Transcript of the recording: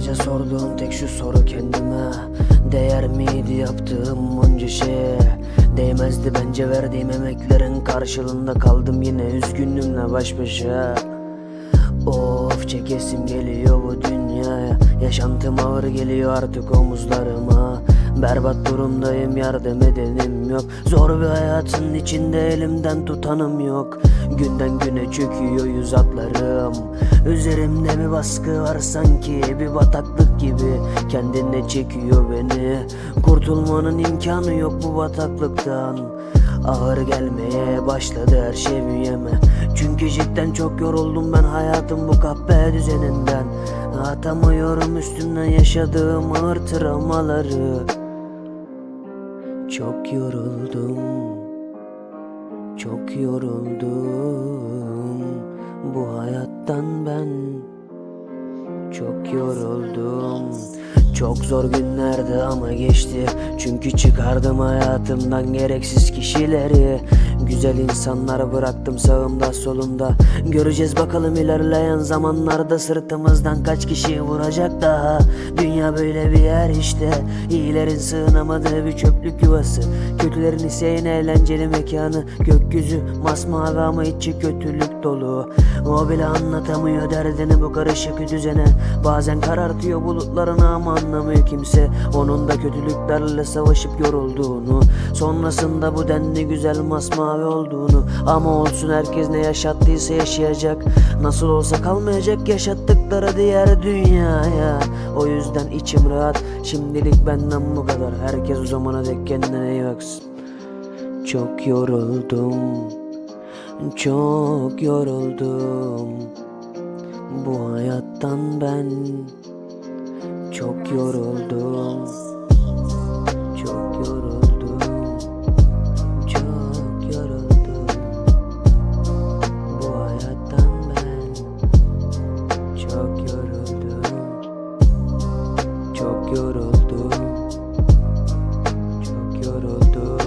Yıllarca sorduğum tek şu soru kendime. Değer miydi yaptığım bunca şeye? Değmezdi bence verdiğim emeklerin karşılığında kaldım yine üzgünlüğümle baş başa. Of çekesim geliyor bu dünyaya. Yaşantım ağır geliyor artık omuzlarıma Berbat durumdayım yardım edenim yok. Zor bir hayatın içinde elimden tutanım yok. Günden güne çöküyor yüz atlarım Üzerimde bir baskı var sanki bir bataklık gibi. Kendine çekiyor beni. Kurtulmanın imkanı yok bu bataklıktan. Ağır gelmeye başladı her şey büyüyeme Çünkü cidden çok yoruldum ben hayatım bu kahpe düzeninden. Atamıyorum üstümden yaşadığım ağır travmaları Çok yoruldum. Çok yoruldum. Bu hayattan ben çok yoruldum. Çok zor günlerdi ama geçti. Çünkü çıkardım hayatımdan gereksiz kişileri Güzel insanlar bıraktım sağımda solumda. Göreceğiz bakalım ilerleyen zamanlarda Sırtımızdan kaç kişi vuracak daha. Dünya böyle bir yer işte İyilerin sığınamadığı bir çöplük yuvası. Kötülerin ise yine eğlenceli mekanı Gökyüzü masmavi ama içi kötülük dolu. O bile anlatamıyor derdini bu karışık düzene. Bazen karartıyor bulutlarını ama anlamıyor kimse. Onun da kötülüklerle savaşıp yorulduğunu. Sonrasında bu denli güzel masmavi olduğunu. Ama olsun herkes ne yaşattıysa yaşayacak. Nasıl olsa kalmayacak yaşattıkları diğer dünyaya. O yüzden içim rahat. Şimdilik benden bu kadar. Herkes o zamana dek kendine iyi baksın. Çok yoruldum. Çok yoruldum. Bu hayattan ben Çok yoruldum. Çok yoruldum yoruldum. Çok yoruldum.